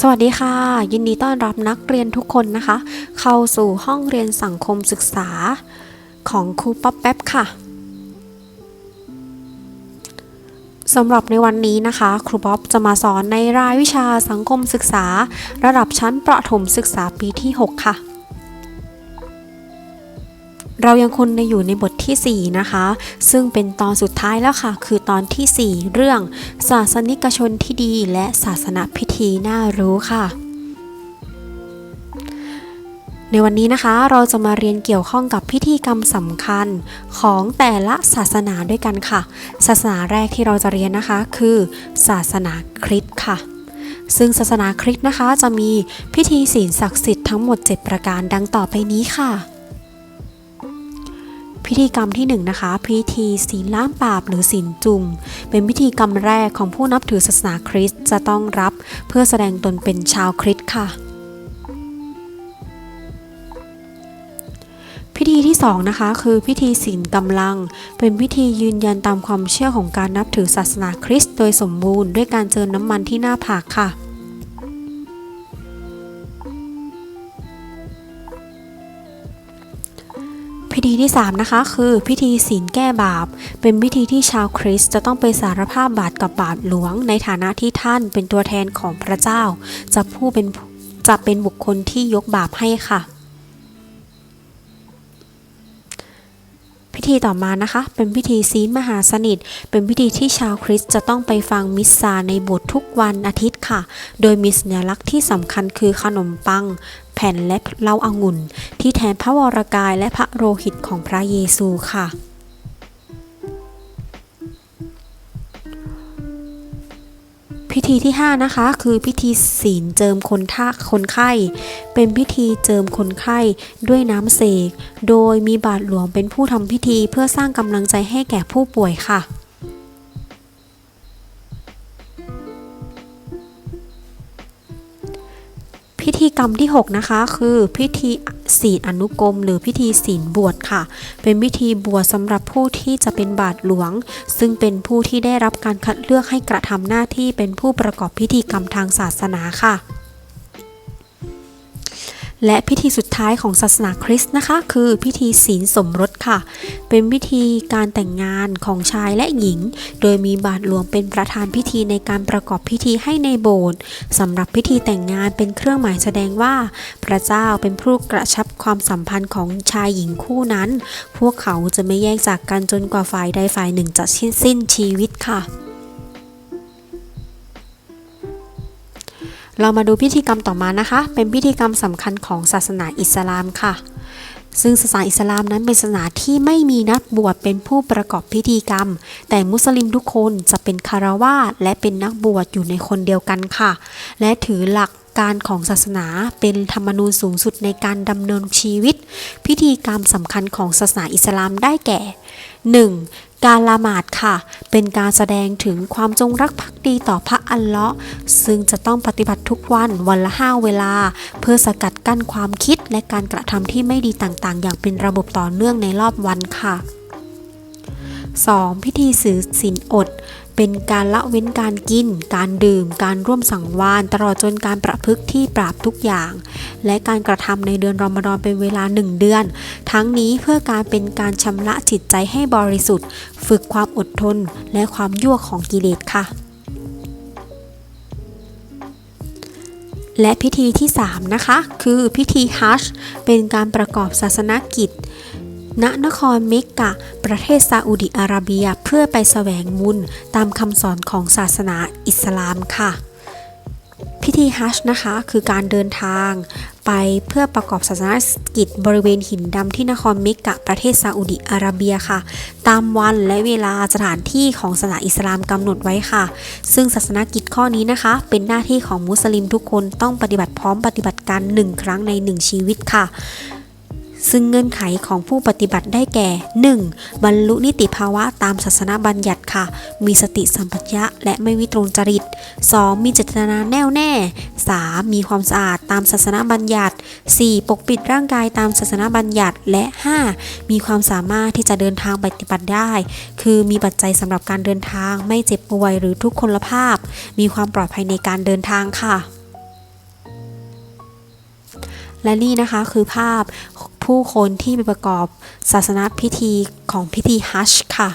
สวัสดีค่ะ ยินดีต้อนรับนักเรียนทุกคนนะคะ เข้าสู่ห้องเรียนสังคมศึกษาของครูป๊อปแป๊บค่ะสำหรับในวันนี้นะคะ ครูป๊อปจะมาสอนในรายวิชาสังคมศึกษา ระดับชั้นประถมศึกษาปีที่ 6 ค่ะ เรายังคงในอยู่ในบทที่ 4 นะคะ ซึ่งเป็นตอนสุดท้ายแล้วค่ะ คือตอนที่ 4 เรื่องศาสนิกชนที่ดีและศาสนาพิธีน่ารู้ค่ะในวันนี้นะคะเราจะมาเรียนเกี่ยวข้องกับพิธีกรรมสำคัญของแต่ละศาสนาด้วยกันค่ะ ศาสนาแรกที่เราจะเรียนนะคะคือ ศาสนาคริสต์ค่ะ ซึ่งศาสนาคริสต์นะคะจะมีพิธีศีลศักดิ์สิทธิ์ทั้งหมด 7 ประการดังต่อไปนี้ค่ะ พิธีกรรมที่1นงนะคะ พิธีศีลล้างบาปหรือศีลจุมเป็นพิธีกรรมแรกของผู้นับถือศาสนาคริสต์จะต้องรับเพื่อแสดงตนเป็นชาวคริสต์ค่ะ พิธีที่2นะคะคือพิธีศีลกำลัง เป็นพิธียืนยันตามความเชื่อของการนับถือศาสนาคริสต์โดยสมบูรณ์ด้วยการเจิมน้ำมันที่หน้าผากค่ะ ธีที่ 3 นะคะ คือพิธีศีลแก้บาป เป็นพิธีที่ชาวคริสต์จะต้องไปสารภาพบาปกับบาปหลวง ในฐานะที่ท่านเป็นตัวแทนของพระเจ้า จะผู้เป็นจะเป็นบุคคลที่ยกบาปให้ค่ะ พิธีต่อมานะคะ เป็นพิธีซีนมหาสนิท เป็นพิธีที่ชาวคริสต์จะต้องไปฟังมิสซาในโบสถ์ทุกวันอาทิตย์ค่ะ โดยมีสัญลักษณ์ที่สำคัญคือขนมปัง ผ่นและเหล้าอางุ่น ที่แทนพระวรกายและพระโลหิตของพระเยซูค่ะ พิธีที่ 5 นะคะ คือพิธีศีลเจิมคนท่าคนไข้ เป็นพิธีเจิมคนไข้ด้วยน้ำเสก โดยมีบาทหลวงเป็นผู้ทำพิธีเพื่อสร้างกำลังใจให้แก่ผู้ป่วยค่ะ กรรมที่ 6 นะคะ คือพิธีศีลอนุกรม หรือพิธีศีลบวชค่ะ เป็นพิธีบวชสำหรับผู้ที่จะเป็นบาทหลวง ซึ่งเป็นผู้ที่ได้รับการคัดเลือกให้กระทำหน้าที่เป็นผู้ประกอบพิธีกรรมทางศาสนาค่ะ และพิธีสุดท้ายของศาสนาคริสต์นะคะ คือพิธีศีลสมรสค่ะ เป็นพิธีการแต่งงานของชายและหญิง โดยมีบาทหลวงเป็นประธานพิธีในการประกอบพิธีให้ในโบสถ์สำหรับพิธีแต่งงานเป็นเครื่องหมายแสดงว่า พระเจ้าเป็นผู้กระชับความสัมพันธ์ของชายหญิงคู่นั้น พวกเขาจะไม่แยกจากกันจนกว่าฝ่ายใดฝ่ายหนึ่งจะสิ้นชีวิตค่ะ เรามาดูพิธีกรรมต่อมานะคะ เป็นพิธีกรรมสำคัญของศาสนาอิสลามค่ะ ซึ่งศาสนาอิสลามนั้นเป็นศาสนาที่ไม่มีนักบวชเป็นผู้ประกอบพิธีกรรม แต่มุสลิมทุกคนจะเป็นคารวาสและเป็นนักบวชอยู่ในคนเดียวกันค่ะ และถือหลัก การของศาสนาเป็นธรรมนูญสูงสุดในการดำเนินชีวิต พิธีกรรมสำคัญของศาสนาอิสลามได้แก่ 1. การละหมาดค่ะ เป็นการแสดงถึงความจงรักภักดีต่อพระอัลเลาะห์ซึ่งจะต้องปฏิบัติทุกวันวันละห้าเวลา เพื่อสกัดกั้นความคิดและการกระทำที่ไม่ดีต่างๆ อย่างเป็นระบบต่อเนื่องในรอบวันค่ะ 2. พิธีสือศีลอด เป็นการละเว้นการกิน การดื่ม การร่วมสังวานตลอดจนการประพฤติที่ปราบทุกอย่าง และการกระทำในเดือนรอมฎอนเป็นเวลาหนึ่งเดือน ทั้งนี้เพื่อการเป็นการชำระจิตใจให้บริสุทธิ์ ฝึกความอดทน และความยั่วของกิเลสค่ะและพิธีที่ 3 นะคะ คือพิธีฮัจญ์เป็นการประกอบศาสนกิจ ณนครเมกกะ ประเทศซาอุดิอาระเบียเพื่อไปแสวงบุญตามคำสอนของศาสนาอิสลามค่ะ พิธีฮัจนะคะคือการเดินทาง ไปเพื่อประกอบศาสนกิจบริเวณหินดำที่นครเมกกะประเทศซาอุดิอาระเบียค่ะ ตามวันและเวลาสถานที่ของศาสนาอิสลามกำหนดไว้ค่ะ ซึ่งศาสนกิจข้อนี้นะคะ เป็นหน้าที่ของมุสลิมทุกคนต้องปฏิบัติพร้อมปฏิบัติการหนึ่งครั้งในหนึ่งชีวิตค่ะ ซึ่งเงื่อนไขของผู้ปฏิบัติได้แก่ 1. บรรลุนิติภาวะตามศาสนาบัญญัติค่ะ มีสติสัมปชัญญะและไม่วิตรงจริต 2. มีเจตนาแน่วแน่ 3. มีความสะอาดตามศาสนาบัญญัติ 4. ปกปิดร่างกายตามศาสนาบัญญัติ และ 5. มีความสามารถที่จะเดินทางปฏิบัติได้ คือมีปัจจัยสำหรับการเดินทาง ไม่เจ็บป่วยหรือทุกคนภาพ มีความปลอดภัยในการเดินทางค่ะและนี่นะคะคือภาพ ผู้คนที่ไปประกอบศาสนพิธีของพิธีฮัชค่ะ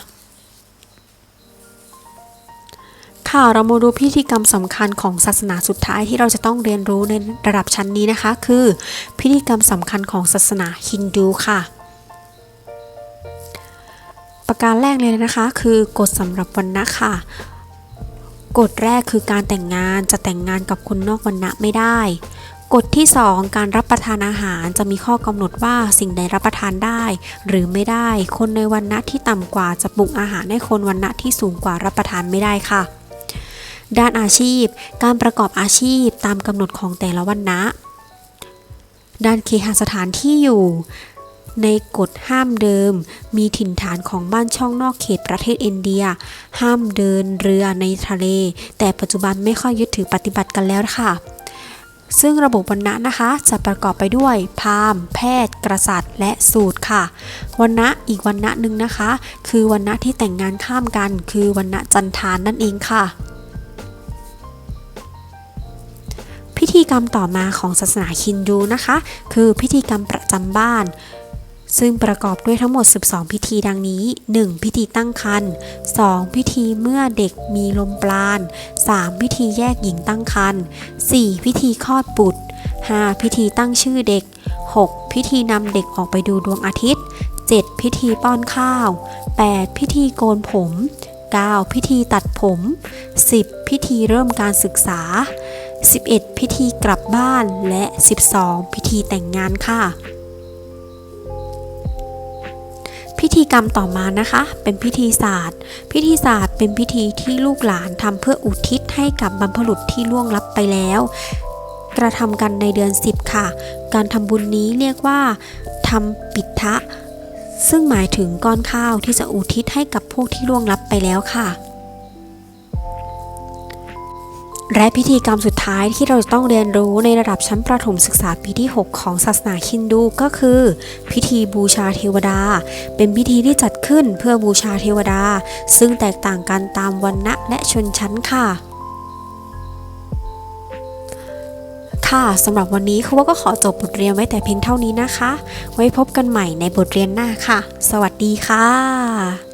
ค่ะเรามาดูพิธีกรรมสำคัญของศาสนาสุดท้ายที่เราจะต้องเรียนรู้ในระดับชั้นนี้นะคะ คือ พิธีกรรมสำคัญของศาสนาฮินดูค่ะประการแรกเลยนะคะ คือกฎสำหรับวันนะค่ะกฎแรกคือการแต่งงานจะแต่งงานกับคนนอกวันนะไม่ได้ กฎที่ 2 การรับประทานอาหารจะมีข้อกำหนดว่าสิ่งใดรับประทานได้ หรือไม่ได้ คนในวันนะที่ต่ำกว่าจะปรุงอาหารให้คนวันนะที่สูงกว่ารับประทานไม่ได้ค่ะ ด้านอาชีพ การประกอบอาชีพตามกำหนดของแต่ละวันนะด้านเคหสถานที่อยู่ ในกฎห้ามเดิม มีถิ่นฐานของบ้านช่องนอกเขตประเทศอินเดีย ห้ามเดินเรือในทะเล แต่ปัจจุบันไม่ค่อยยึดถือปฏิบัติกันแล้วค่ะ ซึ่งระบบวันณะนะคะจะประกอบไปด้วย พราหมณ์แพทย์ กษัตริย์ และสูตรค่ะวันณะอีกวันณะหนึ่งนะคะ คือวันณะที่แต่งงานข้ามกัน คือวันณะจันทานนั่นเองค่ะ พิธีกรรมต่อมาของศาสนาฮินดูนะคะ คือพิธีกรรมประจำบ้าน ซึ่งประกอบด้วยทั้งหมด 12 พิธีดังนี้ 1. พิธีตั้งครรภ์ 2. พิธีเมื่อเด็กมีลมปราณ 3. พิธีแยกหญิงตั้งครรภ์ 4. พิธีคลอดบุตร 5. พิธีตั้งชื่อเด็ก 6. พิธีนำเด็กออกไปดูดวงอาทิตย์ 7. พิธีป้อนข้าว 8. พิธีโกนผม 9. พิธีตัดผม 10. พิธีเริ่มการศึกษา 11. พิธีกลับบ้านและ 12. พิธีแต่งงานค่ะ ธีกรรมต่อมานะคะ เป็นพิธีศาสตร์ พิธีศาสตร์เป็นพิธีที่ลูกหลานทำเพื่ออุทิศให้กับบรรพบุรุษที่ล่วงลับไปแล้ว กระทำกันในเดือน 10 ค่ะ การทำบุญนี้เรียกว่าทำปิทะซึ่งหมายถึงก้อนข้าวที่จะอุทิศให้กับพวกที่ล่วงลับไปแล้วค่ะ และพิธีกรรมสุดท้ายที่เราจะต้องเรียนรู้ในระดับชั้นประถมศึกษาปีที่ 6 ของศาสนาฮินดูก็คือ พิธีบูชาเทวดา เป็นพิธีที่จัดขึ้นเพื่อบูชาเทวดา ซึ่งแตกต่างกันตามวันณะและชนชั้นค่ะ ค่ะสำหรับวันนี้ครูว่าก็ขอจบบทเรียนไว้แต่เพียงเท่านี้นะคะ ไว้พบกันใหม่ในบทเรียนหน้าค่ะ สวัสดีค่ะ